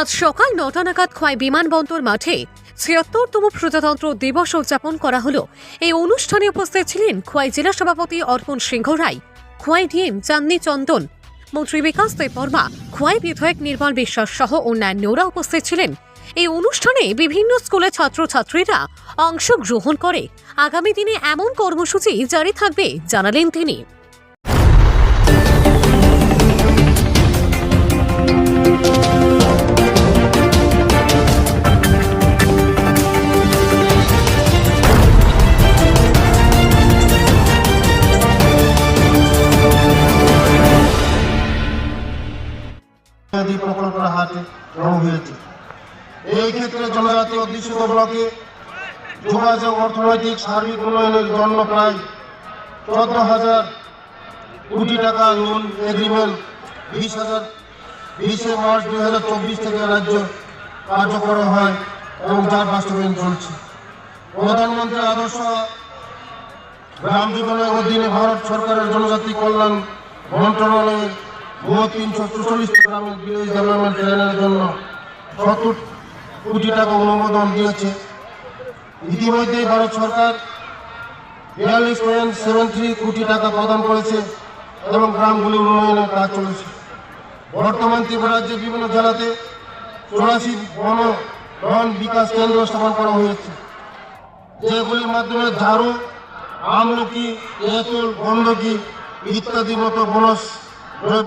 আজ সকাল নটা নাগাদ খোয়াই বিমানবন্দর মাঠে ছিয়াত্তরতম প্রজাতন্ত্র দিবস উদযাপন করা হলো। এই অনুষ্ঠানে উপস্থিত ছিলেন খোয়াই জেলা সভাপতি অর্পণ সিংহ রায়, খোয়াই ডিএম চান্দনি চন্দন, মন্ত্রী বিকাশ দেববর্মা খোয়াই বিধায়ক নির্মল বিশ্বাস সহ অন্যান্যরা উপস্থিত ছিলেন। এই অনুষ্ঠানে বিভিন্ন স্কুলের ছাত্রছাত্রীরা অংশগ্রহণ করে। আগামী দিনে এমন কর্মসূচি জারি থাকবে, জানালেন তিনি। নদী প্রকল্পের হাতে গ্রহণ হয়েছে। এই ক্ষেত্রে জনজাতি অধ্যুষিত ব্লকে যোগাযোগ, অর্থনৈতিক, সার্বিক উন্নয়নের জন্য প্রায় চোদ্দ হাজার কোটি টাকা লোন এগ্রিমেন্ট বিশ হাজার বিশে মার্চ দুই হাজার চব্বিশ থেকে রাজ্য কার্যকর হয় এবং যার বাস্তবায়ন চলছে। প্রধানমন্ত্রী আদর্শ গ্রাম জীবনের অধীনে ভারত সরকারের জনজাতি কল্যাণ মন্ত্রণালয়ের তিনশো গ্রামের জন্য কোটি টাকা অনুমোদন দিয়েছে। ভারত সরকার পয়েন্ট সেভেন থ্রি কোটি টাকা প্রদান করেছে এবং গ্রামগুলি উন্নয়নের কাজ চলেছে। বর্তমান ত্রিপুরা রাজ্যের বিভিন্ন জেলাতে চৌরাশি বন বন বিকাশ কেন্দ্র স্থাপন করা হয়েছে, যেগুলির মাধ্যমে ঝাড়ু, আমলকি তেঁতুল গন্ধকি ইত্যাদি মতো বনস